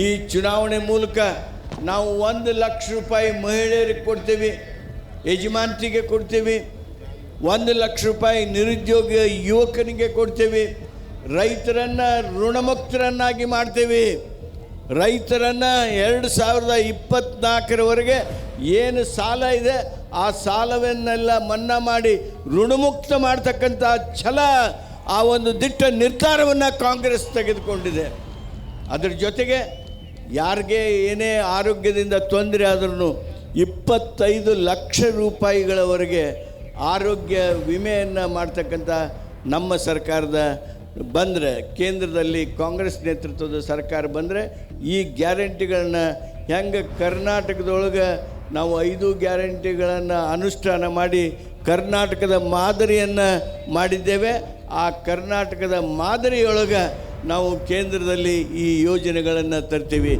ಈ ಚುನಾವಣೆ ಮೂಲಕ ನಾವು ಒಂದು ಲಕ್ಷ ರೂಪಾಯಿ ಮಹಿಳೆಯರಿಗೆ ಕೊಡ್ತೀವಿ ಯಜಮಾನ್ತಿಗೆ ಕೊಡ್ತೀವಿ, ಒಂದು ಲಕ್ಷ ರೂಪಾಯಿ ನಿರುದ್ಯೋಗ ಯುವಕನಿಗೆ ಕೊಡ್ತೀವಿ, ರೈತರನ್ನು ಋಣಮುಕ್ತರನ್ನಾಗಿ ಮಾಡ್ತೀವಿ, ರೈತರನ್ನು ಎರಡು ಸಾವಿರದ ಇಪ್ಪತ್ತ್ನಾಲ್ಕರವರೆಗೆ ಏನು ಸಾಲ ಇದೆ ಆ ಸಾಲವನ್ನೆಲ್ಲ ಮನ್ನಾ ಮಾಡಿ ಋಣಮುಕ್ತ ಮಾಡ್ತಕ್ಕಂಥ ಛಲ ಆ ಒಂದು ದಿಟ್ಟ ನಿರ್ಧಾರವನ್ನು ಕಾಂಗ್ರೆಸ್ ತೆಗೆದುಕೊಂಡಿದೆ. ಅದರ ಜೊತೆಗೆ ಯಾರಿಗೆ ಏನೇ ಆರೋಗ್ಯದಿಂದ ತೊಂದರೆ ಆದ್ರೂ ಇಪ್ಪತ್ತೈದು ಲಕ್ಷ ರೂಪಾಯಿಗಳವರೆಗೆ ಆರೋಗ್ಯ ವಿಮೆಯನ್ನು ಮಾಡ್ತಕ್ಕಂಥ ನಮ್ಮ ಸರ್ಕಾರದ ಬಂದರೆ, ಕೇಂದ್ರದಲ್ಲಿ ಕಾಂಗ್ರೆಸ್ ನೇತೃತ್ವದ ಸರ್ಕಾರ ಬಂದರೆ ಈ ಗ್ಯಾರಂಟಿಗಳನ್ನ ಹೆಂಗೆ ಕರ್ನಾಟಕದೊಳಗೆ ನಾವು ಐದು ಗ್ಯಾರಂಟಿಗಳನ್ನು ಅನುಷ್ಠಾನ ಮಾಡಿ ಕರ್ನಾಟಕದ ಮಾದರಿಯನ್ನು ಮಾಡಿದ್ದೇವೆ, ಆ ಕರ್ನಾಟಕದ ಮಾದರಿಯೊಳಗೆ ನಾವು ಕೇಂದ್ರದಲ್ಲಿ ಈ ಯೋಜನೆಗಳನ್ನು ತರ್ತೀವಿ.